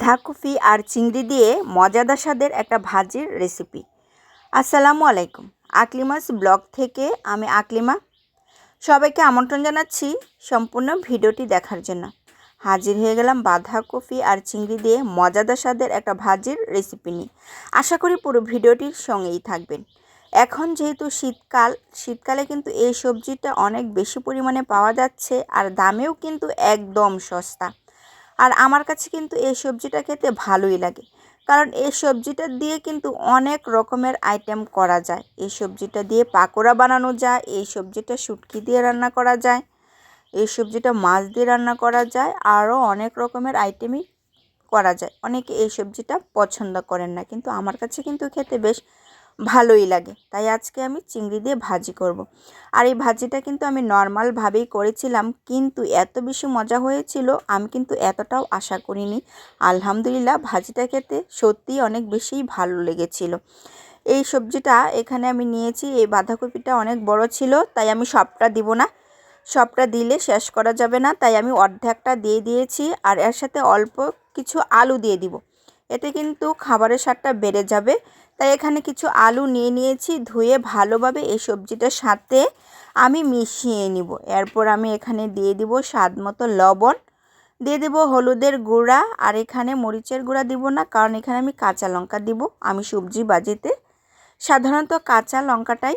বাঁধাকপি আর চিংড়ি দিয়ে মজাদার স্বাদের একটা ভাজির রেসিপি আসসালামু আলাইকুম। আকলিমাস ব্লগ থেকে আমি আকলিমা। সবাইকে আমন্ত্রণ জানাচ্ছি সম্পূর্ণ ভিডিওটি দেখার জন্য। হাজির হয়ে গেলাম বাঁধাকপি আর চিংড়ি দিয়ে মজাদার স্বাদের একটা ভাজির রেসিপি নিয়ে। আশা করি পুরো ভিডিওটির সঙ্গেই থাকবেন। এখন যেহেতু শীতকাল, শীতকালে কিন্তু এই সবজিটা অনেক বেশি পরিমাণে পাওয়া যাচ্ছে আর দামেও কিন্তু একদম সস্তা। আর আমার কাছে কিন্তু এই সবজিটা খেতে ভালোই লাগে। কারণ এই সবজিটা দিয়ে কিন্তু অনেক রকমের আইটেম করা যায়। এই সবজিটা দিয়ে পাকোড়া বানানো যায়, এই সবজিটা শুটকি দিয়ে রান্না করা যায়, এই সবজিটা মাছ দিয়ে রান্না করা যায়, আরও অনেক রকমের আইটেমই করা যায়। অনেকে এই সবজিটা পছন্দ করেন না, কিন্তু আমার কাছে কিন্তু খেতে বেশ ভালোই লাগে। তাই আজকে আমি চিংড়ি দিয়ে ভাজি করব। আর এই ভাজিটা কিন্তু আমি নর্মালভাবেই করেছিলাম, কিন্তু এত বেশি মজা হয়েছিল, আমি কিন্তু এতটাও আশা করিনি। আলহামদুলিল্লাহ, ভাজিটা খেতে সত্যিই অনেক বেশি ভালো লেগেছিল। এই সবজিটা এখানে আমি নিয়েছি, এই বাঁধাকপিটা অনেক বড় ছিল, তাই আমি সবটা দিব না। সবটা দিলে শেষ করা যাবে না, তাই আমি অর্ধেকটা দিয়ে দিয়েছি, আর এর সাথে অল্প কিছু আলু দিয়ে দিব। এতে কিন্তু খাবারের স্বাদটা বেড়ে যাবে। তাই এখানে কিছু আলু নিয়ে নিয়েছি, ধুয়ে ভালোভাবে এই সবজিটার সাথে আমি মিশিয়ে নিব। এরপর আমি এখানে দিয়ে দিব স্বাদ মতো লবণ, দিয়ে দেব হলুদের গুঁড়া আর এখানে মরিচের গুঁড়া দিব না, কারণ এখানে আমি কাঁচা লঙ্কা দিব। আমি সবজি বাজিতে সাধারণত কাঁচা লঙ্কাটাই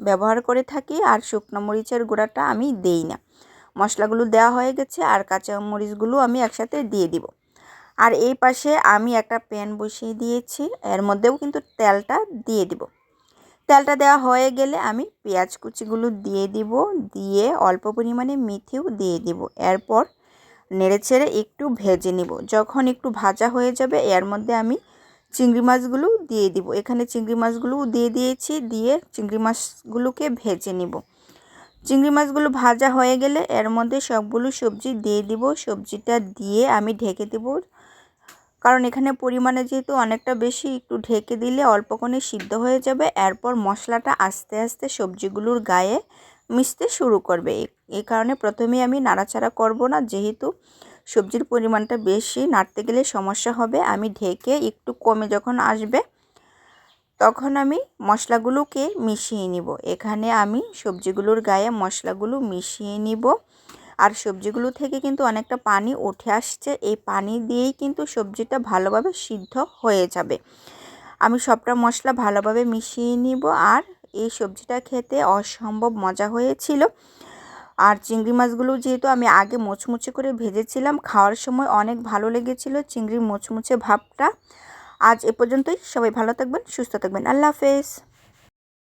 ব্যবহার করে থাকি আর শুকনো মরিচের গুঁড়াটা আমি দেই না। মশলাগুলো দেওয়া হয়ে গেছে আর কাঁচা মরিচগুলো আমি একসাথে দিয়ে দিব। আর এই পাশে আমি একটা প্যান বসিয়ে দিয়েছি। এর মধ্যেও কিন্তু তেলটা দিয়ে দিব। তেলটা দেওয়া হয়ে গেলে আমি পেঁয়াজ কুচিগুলো দিয়ে দিব, দিয়ে অল্প পরিমাণে মেথিও দিয়ে দিব। এরপর নেড়ে ছেড়ে একটু ভেজে নিব। যখন একটু ভাজা হয়ে যাবে, এর মধ্যে আমি চিংড়ি মাছগুলো দিয়ে দিব। এখানে চিংড়ি মাছগুলোও দিয়ে দিয়েছি, দিয়ে চিংড়ি মাছগুলোকে ভেজে নিব। চিংড়ি মাছগুলো ভাজা হয়ে গেলে এর মধ্যে সবগুলো সবজি দিয়ে দিব। সবজিটা দিয়ে আমি ঢেকে দেব কারণ এখানে পরিমাণে যেহেতু অনেকটা বেশি, একটু ঢেকে দিলে অল্পক্ষণে সিদ্ধ হয়ে যাবে। এরপর মশলাটা আস্তে আস্তে সবজিগুলোর গায়ে মিশতে শুরু করবে। এই কারণে প্রথমে আমি নাড়াচাড়া করব না। যেহেতু সবজির পরিমাণটা বেশি, নাড়তে গেলে সমস্যা হবে। আমি ঢেকে একটু কমে যখন আসবে, তখন আমি মশলাগুলোকে মিশিয়ে নিব। এখানে আমি সবজিগুলোর গায়ে মশলাগুলো মিশিয়ে নিব। আর সবজিগুলো থেকে কিন্তু অনেকটা পানি উঠে আসছে। এই পানি দিয়েই কিন্তু সবজিটা ভালোভাবে সিদ্ধ হয়ে যাবে। আমি সবটা মশলা ভালোভাবে মিশিয়ে নিব আর এই সবজিটা খেতে অসম্ভব মজা হয়েছিল। আর চিংড়ি মাছগুলো যেহেতু আমি আগে মুচমুচে করে ভেজেছিলাম, খাওয়ার সময় অনেক ভালো লেগেছিল চিংড়ির মুচমুচে ভাবটা। আজ এ পর্যন্তই। সবাই ভালো থাকবেন, সুস্থ থাকবেন। আল্লাহ হাফেজ।